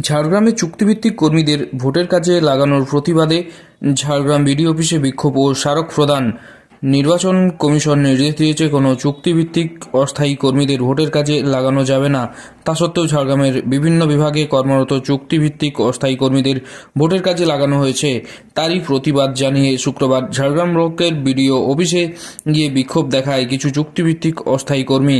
ঝাড়গ্রামে চুক্তিভিত্তিক কর্মীদের ভোটের কাজে লাগানোর প্রতিবাদে ঝাড়গ্রাম বিডি অফিসে বিক্ষোভ ও স্মারক প্রদান। নির্বাচন কমিশন নির্দেশ দিয়েছে, কোনো চুক্তিভিত্তিক অস্থায়ী কর্মীদের ভোটের কাজে লাগানো যাবে না। তা সত্ত্বেও ঝাড়গ্রামের বিভিন্ন বিভাগে কর্মরত চুক্তিভিত্তিক অস্থায়ী কর্মীদের ভোটের কাজে লাগানো হয়েছে। তারই প্রতিবাদ জানিয়ে শুক্রবার ঝাড়গ্রাম ব্লকের বিডিও অফিসে গিয়ে বিক্ষোভ দেখায় কিছু চুক্তিভিত্তিক অস্থায়ী কর্মী।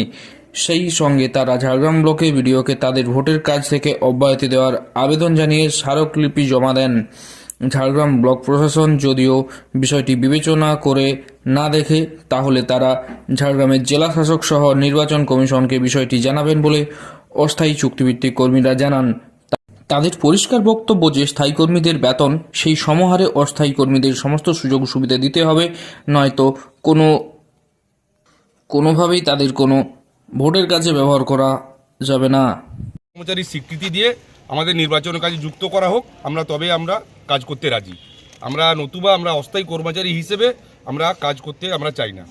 সেই সঙ্গে তারা ঝাড়গ্রাম ব্লকে বিডিওকে তাদের ভোটের কাজ থেকে অব্যাহতি দেওয়ার আবেদন জানিয়ে স্মারকলিপি জমা দেন। ঝাড়গ্রাম ব্লক প্রশাসন যদিও বিষয়টি বিবেচনা করে না দেখে, তাহলে তারা ঝাড়গ্রামের জেলা শাসক সহ নির্বাচন কমিশনকে বিষয়টি জানাবেন বলে অস্থায়ী চুক্তিভিত্তিক কর্মীরা জানান। তাদের পরিষ্কার বক্তব্য যে স্থায়ী কর্মীদের বেতন, সেই সমহারে অস্থায়ী কর্মীদের সমস্ত সুযোগ সুবিধা দিতে হবে, নয়তো কোনো, কোনোভাবেই তাদের কোনো ভোটের কাজে ব্যবহার করা যাবে না। কর্মচারীর স্বীকৃতি দিয়ে আমাদের নির্বাচনের কাজে যুক্ত করা হোক আমরা তবে আমরা কাজ করতে রাজি। আমরা নতুবা আমরা অস্থায়ী কর্মচারী হিসেবে আমরা কাজ করতে আমরা চাই না।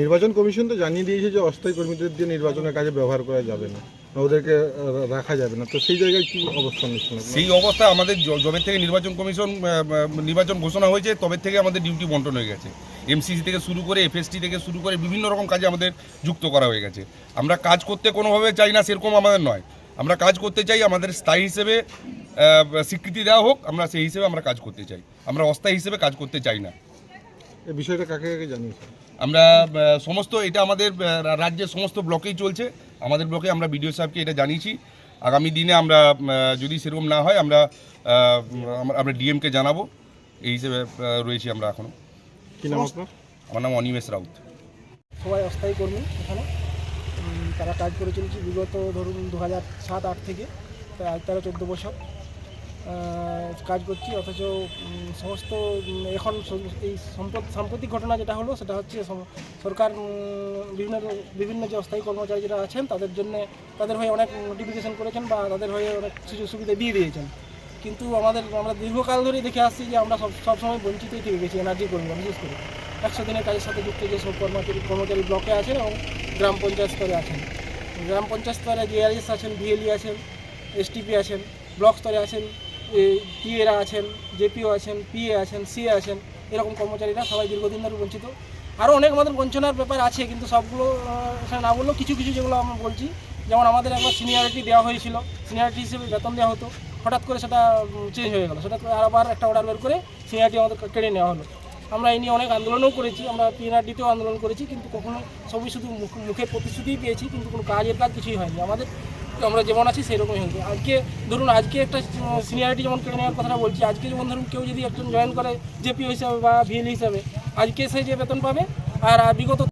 নির্বাচন কমিশন তো জানিয়ে দিয়েছে যে অস্থায়ী কর্মীদের দিয়ে নির্বাচনের কাজে ব্যবহার করা যাবে না ওদেরকে রাখা যাবে না। তো সেই জায়গায় কি অবস্থান সেই অবস্থায় আমাদের যবে থেকে নির্বাচন কমিশন নির্বাচন ঘোষণা হয়েছে তবে থেকে আমাদের ডিউটি বন্টন হয়ে গেছে। এমসিসি থেকে শুরু করে এফএসটি থেকে শুরু করে বিভিন্ন রকম কাজে আমাদের যুক্ত করা হয়ে গেছে। আমরা কাজ করতে কোনোভাবে চাই না সেরকম আমাদের নয়। আমরা কাজ করতে চাই আমাদের স্থায়ী হিসেবে স্বীকৃতি দেওয়া হোক আমরা সেই হিসেবে আমরা কাজ করতে চাই। আমরা অস্থায়ী হিসেবে কাজ করতে চাই না। এই বিষয়টা কাকে কাকে জানিয়েছেন? আমরা সমস্ত এটা আমাদের রাজ্যের সমস্ত ব্লকেই চলছে। আমাদের ব্লকে আমরা বিডিও সাহেবকে এটা জানিয়েছি। আগামী দিনে আমরা যদি সেরকম না হয় আমরা আমরা- আমরা ডিএমকে জানাব। এই হিসেবে রয়েছি আমরা এখনও কি নাম আপনার? আমার নাম অনিমেষ রাউত। সবাই অস্থায়ী কর্মী এখানে। তারা কাজ করে চলেছে বিগত ধরুন দু হাজার সাত আট থেকে। প্রায় আজ তেরো চোদ্দ বছর কাজ করছি। অথচ সমস্ত এখন এই সম্পদ সাম্প্রতিক ঘটনা যেটা হলো সেটা হচ্ছে সরকার বিভিন্ন বিভিন্ন যে অস্থায়ী কর্মচারী যারা আছেন তাদের জন্য তাদের হয়ে অনেক নোটিফিকেশন করেছেন বা তাদের হয়ে অনেক সুযোগ সুবিধা দিয়ে দিয়েছেন। কিন্তু আমাদের, আমরা দীর্ঘকাল ধরেই দেখে আসছি যে আমরা সব সবসময় বঞ্চিতই থেকে গেছি এনার্জি কর্মীরা বিশেষ করে। একশো দিনের কাজের সাথে যুক্ত যে সব কর্মচারী কর্মচারী ব্লকে আছেন এবং গ্রাম পঞ্চায়েত স্তরে আছেন। গ্রাম পঞ্চায়েত স্তরে জিআরএস আছেন ভিএলই আছেন এসটিপি আছেন, ব্লক স্তরে আছেন টিএরা আছেন জেপিও আছেন পিএ আছেন সিএ আছেন, এরকম কর্মচারীরা সবাই দীর্ঘদিন ধরে বঞ্চিত। আরও অনেক আমাদের বঞ্চনার ব্যাপার আছে, কিন্তু সবগুলো না বললেও কিছু কিছু যেগুলো আমরা বলছি। যেমন আমাদের একবার সিনিয়রিটি দেওয়া হয়েছিল। সিনিয়রিটি হিসেবে বেতন দেওয়া হতো। হঠাৎ করে সেটা চেঞ্জ হয়ে গেল। সেটা আবার একটা অর্ডার বের করে সিনিয়রিটি আমাদের কেড়ে নেওয়া হলো। আমরা এই নিয়ে অনেক আন্দোলনও করেছি, আমরা পিএনআরডিতেও আন্দোলন করেছি, কিন্তু কখনো সবই শুধু মুখ- মুখে প্রতিশ্রুতিই পেয়েছি, কিন্তু কোনো কাজের কাজ কিছুই হয়নি। আমাদের, আমরা যেমন আছি সেরকমই হয়েছে। আজকে, ধরুন আজকে একটা সিনিয়রিটি যেমন কেড়ে নেওয়ার কথাটা বলছি, আজকে যেমন ধরুন কেউ যদি একজন জয়েন করে জেপি হিসাবে বা ভিএল হিসাবে, আজকে সে যে বেতন পাবে আর বিগত